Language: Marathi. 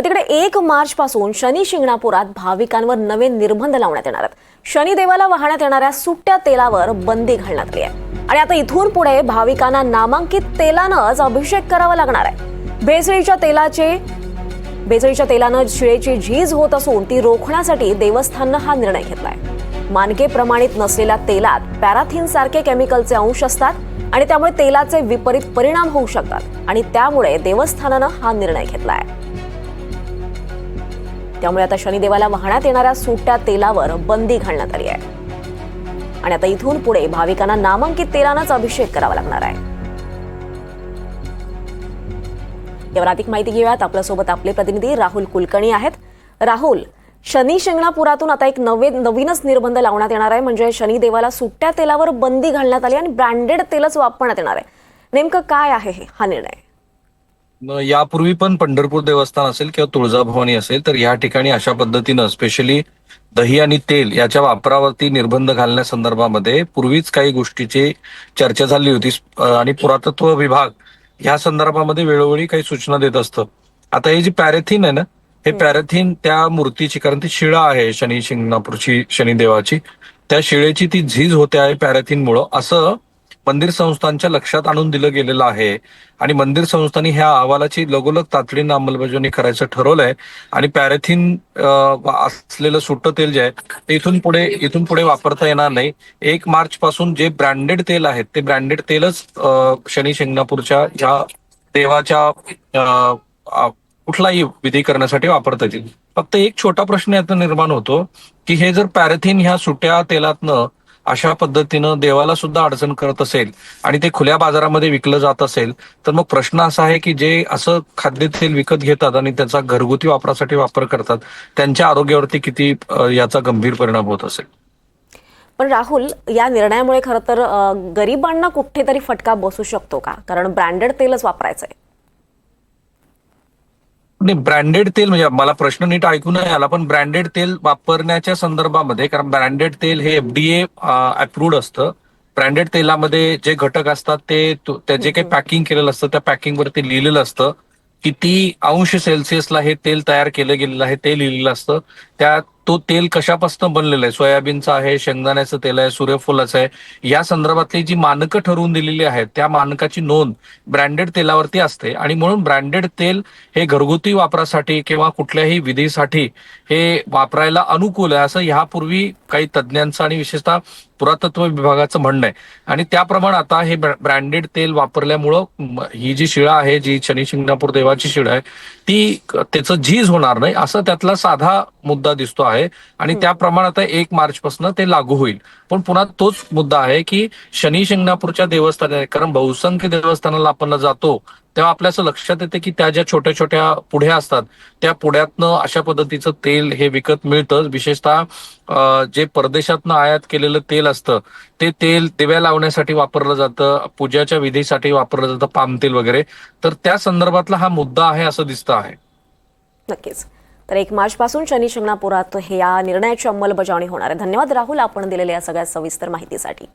तर तिकडे एक मार्च पासून शनी शिंगणापुरात भाविकांवर नवे निर्बंध लावण्यात येणार आहेत. शनिदेवाला वाहण्यात येणाऱ्या सुट्ट्या तेलावर बंदी घालण्यात आली आहे. आणि आता इथून पुढे भाविकांना नामांकित तेलानंच अभिषेक करावा लागणार आहे. भेसळीच्या तेलाचे भेसळीच्या तेलानं शिळेची झीज होत असून ती रोखण्यासाठी देवस्थाननं हा निर्णय घेतलाय. मानके प्रमाणित नसलेल्या तेलात पॅराथिन सारखे केमिकलचे अंश असतात आणि त्यामुळे तेलाचे विपरीत परिणाम होऊ शकतात. आणि त्यामुळे देवस्थानानं हा निर्णय घेतलाय. त्यामुळे आता शनिदेवाला वाहण्यात येणाऱ्या सुट्ट्या तेलावर बंदी घालण्यात आली आहे. आणि आता इथून पुढे भाविकांना नामांकित तेलानंच अभिषेक करावा लागणार आहे. यावर अधिक माहिती घेऊयात. आपल्यासोबत आपले प्रतिनिधी राहुल कुलकर्णी आहेत. राहुल शनी शिंगणापुरातून आता एक नवे नवीनच निर्बंध लावण्यात येणार आहे. म्हणजे शनिदेवाला सुट्ट्या तेलावर बंदी घालण्यात आली आणि ब्रँडेड तेलच वापरण्यात येणार आहे. नेमकं काय आहे हे? हा निर्णय. यापूर्वी पण पंढरपूर देवस्थान असेल किंवा तुळजाभवानी असेल तर या ठिकाणी अशा पद्धतीनं स्पेशली दही आणि तेल याच्या वापरावरती निर्बंध घालण्यासंदर्भामध्ये पूर्वीच काही गोष्टीची चर्चा झाली होती. आणि पुरातत्व विभाग या संदर्भामध्ये वेळोवेळी काही सूचना देत असतं. आता हे जी पॅरेथिन आहे ना हे पॅरेथिन त्या मूर्तीची कारण ती शिळा आहे शनी शिंगणापूरची शनिदेवाची त्या शिळेची ती झीज होते आहे पॅरेथिनमुळं. असं मंदिर संस्थांच्या लक्षात आणून दिलं गेलेलं आहे. आणि मंदिर संस्थांनी ह्या अहवालाची लगोलग तातडीनं अंमलबजावणी करायचं ठरवलंय. आणि पॅरेथिन असलेलं सुट्ट तेल जे आहे ते इथून पुढे इथून पुढे वापरता येणार नाही. एक मार्च पासून जे ब्रँडेड तेल आहेत ते ब्रँडेड तेलच शनी शिंगणापूरच्या ह्या देवाच्या कुठलाही विधी करण्यासाठी वापरता येतील. फक्त एक छोटा प्रश्न यातनं निर्माण होतो की हे जर पॅरेथिन ह्या सुट्या तेलातनं अशा पद्धतीनं देवाला सुद्धा अडचण करत असेल आणि ते खुल्या बाजारामध्ये विकलं जात असेल तर मग प्रश्न असा आहे की जे असं खाद्यतेल विकत घेतात आणि त्याचा घरगुती वापरासाठी वापर करतात त्यांच्या आरोग्यावरती किती याचा गंभीर परिणाम होत असेल? पण राहुल या निर्णयामुळे खरं तर गरिबांना कुठेतरी फटका बसू शकतो का? कारण ब्रँडेड तेलच वापरायचं आहे नाही ब्रँडेड तेल म्हणजे मला प्रश्न नीट ऐकू नाही आला पण ब्रँडेड तेल वापरण्याच्या संदर्भामध्ये कारण ब्रँडेड तेल हे एफडीए अप्रूव्ड असतं. ब्रँडेड तेलामध्ये जे घटक असतात ते जे काही पॅकिंग केलेलं असतं त्या पॅकिंग वरती लिहिलेलं असतं. किती अंश सेल्सिअसला हे तेल तयार केलं गेलेलं आहे ते लिहिलेलं असतं. त्या तो तेल कशापासून बनलेलं आहे? सोयाबीनचं आहे शेंगदाण्याचं तेल आहे सूर्यफुलाचं आहे. या संदर्भातली जी मानकं ठरवून दिलेली आहेत त्या मानकाची नोंद ब्रँडेड तेलावरती असते. आणि म्हणून ब्रँडेड तेल हे घरगुती वापरासाठी किंवा कुठल्याही विधीसाठी हे वापरायला अनुकूल आहे. असं ह्यापूर्वी काही तज्ज्ञांचं आणि विशेषतः पुरातत्व विभागाचं म्हणणं आहे. आणि त्याप्रमाणे आता हे ब्रँडेड तेल वापरल्यामुळं ही जी शिळा आहे जी शनी शिंगणापूर देवाची शिळा आहे ती त्याचं झीज होणार नाही असं त्यातला साधा मुद्दा दिसतो आहे. आणि त्याप्रमाणे आता एक मार्च पासून ते लागू होईल. पण पुन्हा तोच मुद्दा आहे की शनी शिंगणापूरच्या देवस्थानात कारण बहुसंख्य देवस्थानाला आपण जातो तेव्हा आपल्या असं लक्षात येते की त्या ज्या छोट्या छोट्या पुढ्या असतात त्या पुढ्यातनं अशा पद्धतीचं तेल हे विकत मिळतं. विशेषतः जे परदेशातनं आयात केलेलं तेल असतं ते तेल दिव्या लावण्यासाठी वापरलं जातं पूजाच्या विधीसाठी वापरलं जातं पाम तेल वगैरे. तर त्या संदर्भातला हा मुद्दा आहे असं दिसतं आहे. नक्कीच. तर एक मार्च पासून शनी शिंगणापुरात हे या निर्णयाची अंमलबजावणी होणार आहे. धन्यवाद राहुल आपण दिलेल्या सगळ्या सविस्तर माहितीसाठी.